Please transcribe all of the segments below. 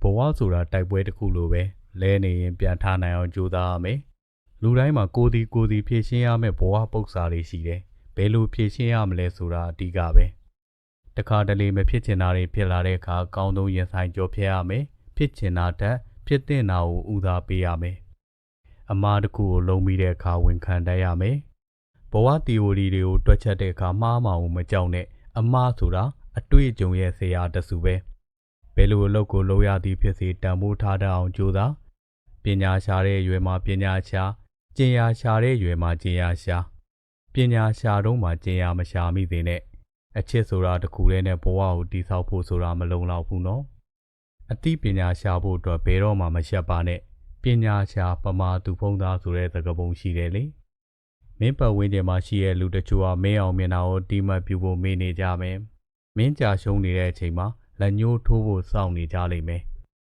ဘဝဆိုတာတိုက်ပွဲတစ်ခုလိုပဲလဲနေရင်ပြန်ထနိုင်အောင်ကြိုးစားရမယ်လူတိုင်းမှာကိုယ်ဒီကိုယ်ဒီဖြည့်ရှင်းရမယ့်ဘဝပု္ပ္ပစာတွေရှိတယ်ဘယ်လိုဖြည့်ရှင်းရမလဲဆိုတာအဓိကပဲတခါတလေမဖြစ်ချင်တာတွေဖြစ်လာတဲ့အခါအကောင်းဆုံးရင်ဆိုင်ကြောဖြတ်ရမယ်ဖြစ်ချင်တာတက်ဖြစ်တဲ့နာကိုဦးစားပေးရမယ်အမားတစ်ခုကိုလုံးပြီးတဲ့အခါဝန်ခံတတ်ရမယ်ဘဝတီအိုရီတွေကိုတွက်ချက်တဲ့အခါမှားမှောင်မကြောက်နဲ့အမားဆိုတာအတွေ့အကြုံရဲ့ဆရာတစုပဲ ဘယ်လိုအလုပ်ကိုလုပ်ရသည်ဖြစ်စေတန်ဖိုးထားတတ်အောင်ကြိုးစားပညာရှာတဲ့အရွယ်မှာပညာရှာကျင်ညာရှာတဲ့အရွယ်မှာကျင်ညာရှာပညာရှာတော့မှကျင်ညာမရှာမိသေးနဲ့အချစ်ဆိုတာတစ်ခုတည်းနဲ့ဘဝကိုတည်ဆောက်ဖို့ဆိုတာမလုံလောက်ဘူးနော်အသိပညာရှာဖို့အတွက်ဘယ်တော့မှမရှက်ပါနဲ့ပညာရှာပမာသူဖုံးသားဆိုတဲ့သကပုံရှိတယ်လေမင်းပတ်ဝန်းကျင်မှာရှိတဲ့လူတချို့ကမင်းအောင်မျက်နှာကိုတီးမှတ်ပြဖို့မေးနေကြမယ်မင်းကြာရှုံးနေတဲ့အချိန်မှာ လက်ညှိုးထိုးဖို့စောင့်နေကြလိမ့်မယ်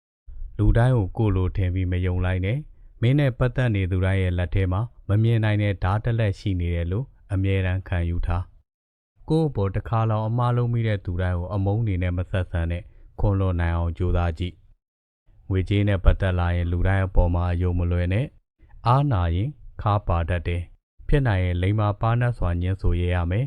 ။လူတိုင်းကိုကိုယ်လိုထင်ပြီးမယုံလိုက်နဲ့မင်းနဲ့ပတ်သက်နေသူတိုင်းရဲ့လက်ထဲမှာမမြင်နိုင်တဲ့ဓာတ်တစ်လက်ရှိနေတယ်လို့အမြဲတမ်းခံယူထား။ကိုယ့်ဘော်တစ်ခါလောက်အမားလုံးမိတဲ့သူတိုင်းကိုအမုန်းနေနဲ့မဆက်ဆံနဲ့ခွန်လွန်နိုင်အောင်ကြိုးစားကြည့်။ငွေကြေးနဲ့ပတ်သက်လာရင်လူတိုင်းအပေါ်မှာအယုံမလွယ်နဲ့အားနာရင်ခါပါတတ်တယ်။ဖြစ်နိုင်ရင်လိမ္မာပါနတ်စွာညှင်းဆိုရရမယ်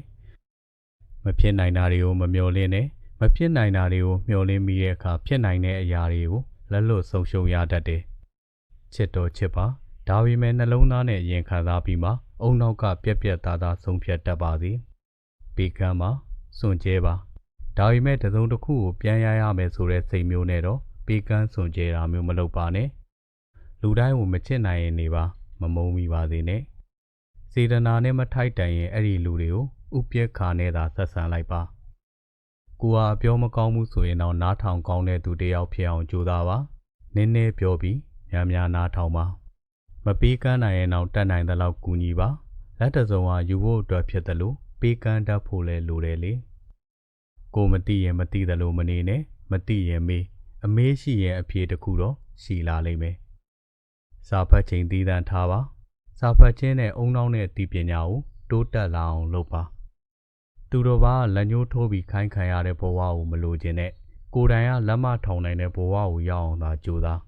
။မဖြစ်နိုင်တာတွေကိုမမျှော်လင့်နဲ့ မဖြစ်နိုင်တာတွေကိုမျှော်လင့်မိတဲ့အခါဖြစ်နိုင်တဲ့အရာတွေကိုလက်လွတ်ဆုံးရှုံးရတတ်တယ်။ချစ်တော်ချစ်ပါဒါပေမဲ့နှလုံးသားနဲ့ရင်ခံစားပြီးမှအုံနောက်ကပြက်ပြက်သားသားဆုံးဖြတ်တတ်ပါသည်။ပေကံပါစွန့်ကြဲပါဒါပေမဲ့တစ်စုံတစ်ခုကိုပြန်ရရမယ်ဆိုတဲ့စိတ်မျိုးနဲ့တော့ပေကံစွန့်ကြဲတာမျိုးမလုပ်ပါနဲ့။လူတိုင်းကိုမချစ်နိုင်ရင်နေပါမမုန်းမိပါသေးနဲ့။စေတနာနဲ့မထိုက်တန်ရင်အဲ့ဒီလူတွေကိုဥပြက်ခါနဲ့သာဆက်ဆံလိုက်ပါ။ ကိုဟာပြောမကောင်းဘူးဆိုရင်တော့နားထောင်ကောင်းတဲ့သူတစ်ယောက်ဖြစ်အောင်ကြိုးစားပါနည်းနည်းပြောပြီးများများနားထောင်ပါမပေးကမ်းနိုင်ရင်တော့တတ်နိုင်သလောက်ကူညီပါလက်တစုံဟာယူဖို့အတွက်ဖြစ်တယ်လို့ပေးကမ်းတတ်ဖို့လဲလိုတယ်လေကိုမသိရင်မသိတယ်လို့မနေနဲ့မသိရင်မေးအမေးရှိရင်အဖြေတစ်ခုတော့ရှိလာလိမ့်မယ်စာဖတ်ချိန်သီးသန့်ထားပါစာဖတ်ခြင်းနဲ့အုံနောက်နဲ့ဒီပညာကိုတိုးတက်လာအောင်လုပ်ပါ သူတော်ဘာကလက်ညှိုးထိုးပြီးခိုင်းခံရတဲ့ဘဝကိုမလိုချင်နဲ့ကိုယ်တိုင်ကလက်မထောင်နိုင်တဲ့ဘဝကိုရောက်အောင်သာကြိုးစား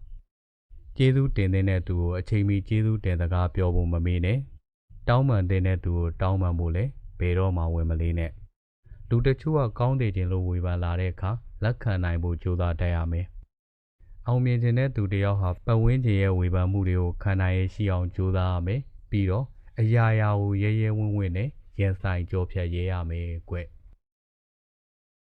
ကျေးဇူးတင်တဲ့သူကိုအချိန်မီကျေးဇူးတင်စကားပြောဖို့မမေ့နဲ့တောင်းပန်တဲ့သူကိုတောင်းပန်ဖို့လည်းဘယ်တော့မှဝင်မလေးနဲ့လူတချို့ကကောင်းတယ်ခြင်းလို့ဝေဖန်လာတဲ့အခါလက်ခံနိုင်ဖို့ကြိုးစားတတ်ရမယ်အောင်မြင်ခြင်းတဲ့သူတယောက်ဟာပတ်ဝန်းကျင်ရဲ့ဝေဖန်မှုတွေကိုခံနိုင်ရရှိအောင်ကြိုးစားရမယ်ပြီးတော့အရာရာကိုရဲရဲဝံ့ဝံ့နဲ့ရင်ဆိုင်ကြော ဖြတ်ရဲရမယ်ကွ